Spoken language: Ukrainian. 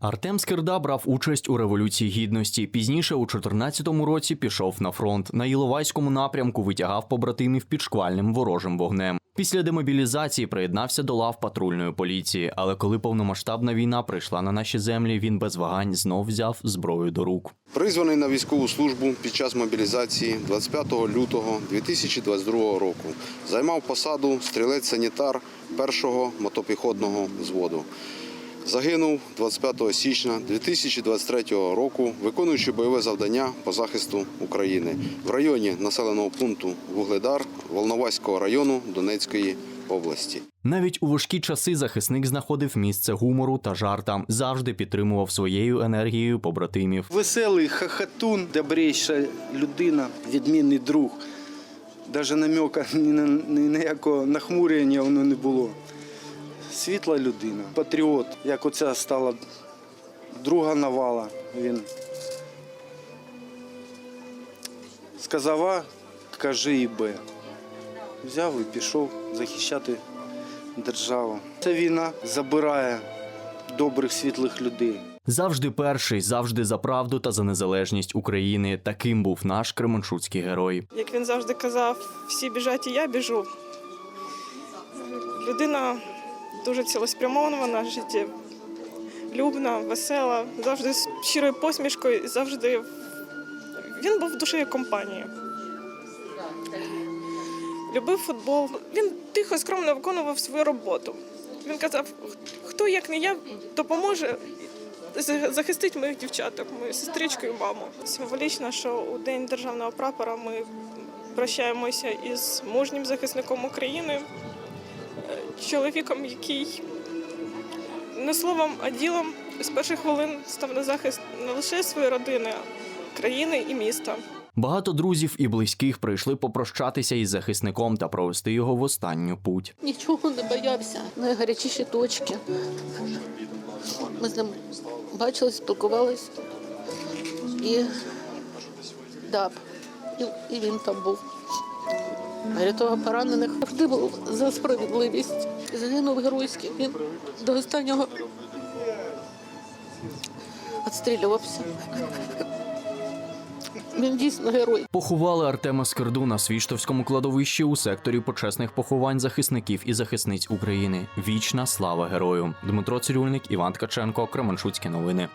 Артем Скирда брав участь у революції гідності. Пізніше у 14-му році пішов на фронт. На Іловайському напрямку витягав побратимів під шквальним ворожим вогнем. Після демобілізації приєднався до лав патрульної поліції. Але коли повномасштабна війна прийшла на наші землі, він без вагань знов взяв зброю до рук. Призваний на військову службу під час мобілізації 25 лютого 2022 року. Займав посаду стрілець-санітар першого мотопіхотного взводу. Загинув 25 січня 2023 року, виконуючи бойове завдання по захисту України в районі населеного пункту Вугледар Волноваського району Донецької області. Навіть у важкі часи захисник знаходив місце гумору та жартам, завжди підтримував своєю енергією побратимів. Веселий хахатун, добрейша людина, відмінний друг. Навіть намека ні на ні на якого нахмурення воно не було. Світла людина, патріот, як оця стала друга навала. Він сказав А, кажи і Б. Взяв і пішов захищати державу. Ця війна забирає добрих світлих людей. Завжди перший, завжди за правду та за незалежність України. Таким був наш кременчуцький герой. Як він завжди казав, всі біжать і я біжу. Людина дуже цілеспрямована, життєлюбна, весела, завжди з щирою посмішкою, завжди він був душею компанії. Любив футбол. Він тихо, скромно виконував свою роботу. Він казав, хто як не я допоможе за- захистить моїх дівчаток, мою сестричку і маму. Символічно, що у День державного прапора ми прощаємося із мужнім захисником України, чоловіком, який не словом, а ділом з перших хвилин став на захист не лише своєї родини, а країни і міста. Багато друзів і близьких прийшли попрощатися із захисником та провести його в останню путь. Нічого не боявся. Найгарячіші точки. Ми з ним бачились, спілкувались. І, да, і, і він там був. Рятував поранених. Завжди був за справедливість. Загинув геройськи. Він до останнього відстрілювався. Він дійсно герой. Поховали Артема Скирду на Свіштовському кладовищі у секторі почесних поховань захисників і захисниць України. Вічна слава герою. Дмитро Цирюльник, Іван Ткаченко, Кременчуцькі новини.